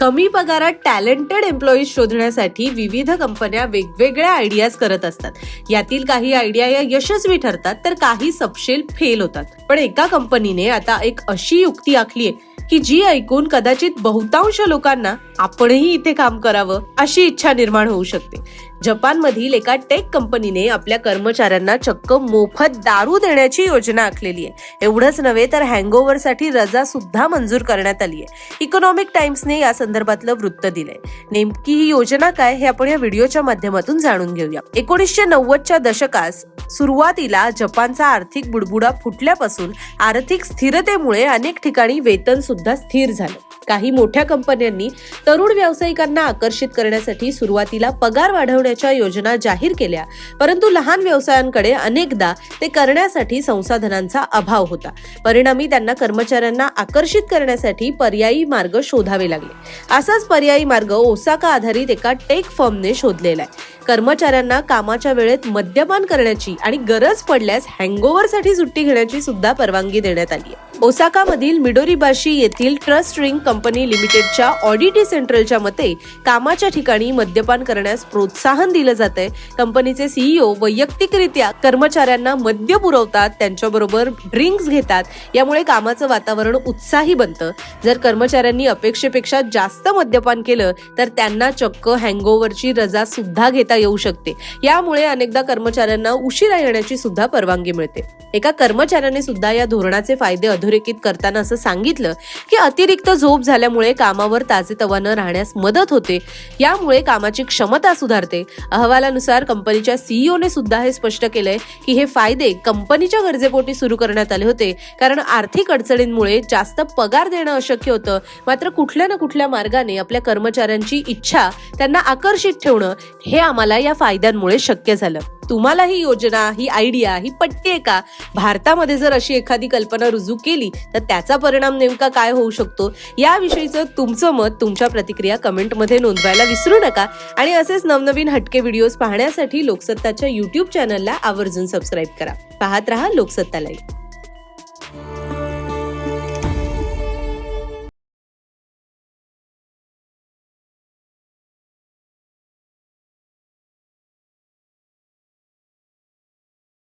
कमी पगारात talented employees शोधण्यासाठी विविध कंपन्या वेगवेगळ्या आयडियाज करत असतात. यातील काही आयडिया या यशस्वी ठरतात तर काही सपशेल फेल होतात. पण एका कंपनीने आता एक अशी युक्ती आखली आहे की जी ऐकून कदाचित बहुतांश लोकांना आपणही इथे काम करावं अशी इच्छा निर्माण होऊ शकते. जपानमधील एका टेक कंपनीने आपल्या कर्मचाऱ्यांना चक्क मोफत दारू देण्याची योजना आखलेली आहे. एवढंच नव्हे तर हँगओव्हरसाठी रजा सुद्धा मंजूर करण्यात आली आहे. इकॉनॉमिक टाइम्सने या संदर्भातलं वृत्त दिलंय. नेमकी ही योजना काय हे आपण या व्हिडिओच्या माध्यमातून जाणून घेऊया. एकोणीसशे नव्वदच्या दशकास सुरुवातीला जपानचा आर्थिक बुडबुडा फुटल्यापासून आर्थिक स्थिरतेमुळे अनेक ठिकाणी वेतन सुद्धा स्थिर झालं. काही मोठ्या कंपन्यांनी तरुण व्यावसायिकांना आकर्षित करण्यासाठी सुरुवातीला पगार वाढवण्याच्या योजना जाहीर केल्या. परंतु लहान व्यवसायांकडे अनेकदा ते करण्यासाठी संसाधनांचा अभाव होता. परिणामी त्यांना कर्मचाऱ्यांना आकर्षित करण्यासाठी पर्यायी मार्ग शोधावे लागले. असाच पर्यायी मार्ग ओसाका आधारित एका टेक फर्मने शोधलेला आहे. कर्मचाऱ्यांना कामाच्या वेळेत मद्यपान करण्याची आणि गरज पडल्यास हँगओव्हरसाठी सुट्टी घेण्याची सुद्धा परवानगी देण्यात आली आहे. ओसाकामधील मिडोरीबाशी येथील ट्रस्ट रिंग कंपनी लिमिटेडच्या ऑडिटी सेंट्रलच्या मते कामाच्या ठिकाणी मद्यपान करण्यास प्रोत्साहन दिलं जातंय. कंपनीचे सीईओ वैयक्तिकरित्या कर्मचाऱ्यांना मद्य पुरवतात त्यांच्याबरोबर ड्रिंक्स घेतात. यामुळे कामाचं वातावरण उत्साही बनतं. जर कर्मचाऱ्यांनी अपेक्षेपेक्षा जास्त मद्यपान केलं तर त्यांना चक्क हँगओव्हरची रजा सुद्धा घेता येऊ शकते. यामुळे अनेकदा कर्मचाऱ्यांना उशिरा येण्याची सुद्धा परवानगी मिळते. एका कर्मचाऱ्याने सुद्धा या धोरणाचे फायदे अधोरेखित करताना असं सांगितलं की अतिरिक्त झोप झाल्यामुळे कामावर ताजेतवानं राहण्यास मदत होते. यामुळे कामाची क्षमता सुधारते. अहवालानुसार कंपनीच्या सीईओने सुद्धा हे स्पष्ट केलंय की हे फायदे कंपनीच्या गरजेपोटी सुरू करण्यात आले होते. कारण आर्थिक अडचणींमुळे जास्त पगार देणं अशक्य होतं. मात्र कुठल्या ना कुठल्या मार्गाने आपल्या कर्मचाऱ्यांची इच्छा त्यांना आकर्षित ठेवणं हे आम्हाला या फायद्यांमुळे शक्य झालं. तुम्हाला ही योजना ही आयडिया ही पटते का? भारतामध्ये जर अशी एखादी कल्पना रुजू केली तर त्याचा परिणाम नेमका काय होऊ शकतो? याविषयीचं तुमचं मत तुमच्या प्रतिक्रिया कमेंटमध्ये नोंदवायला विसरू नका. आणि असेच नवनवीन हटके व्हिडिओज पाहण्यासाठी लोकसत्ताच्या युट्यूब चॅनलला आवर्जून सबस्क्राईब करा. पाहत रहा लोकसत्ता लाईव्ह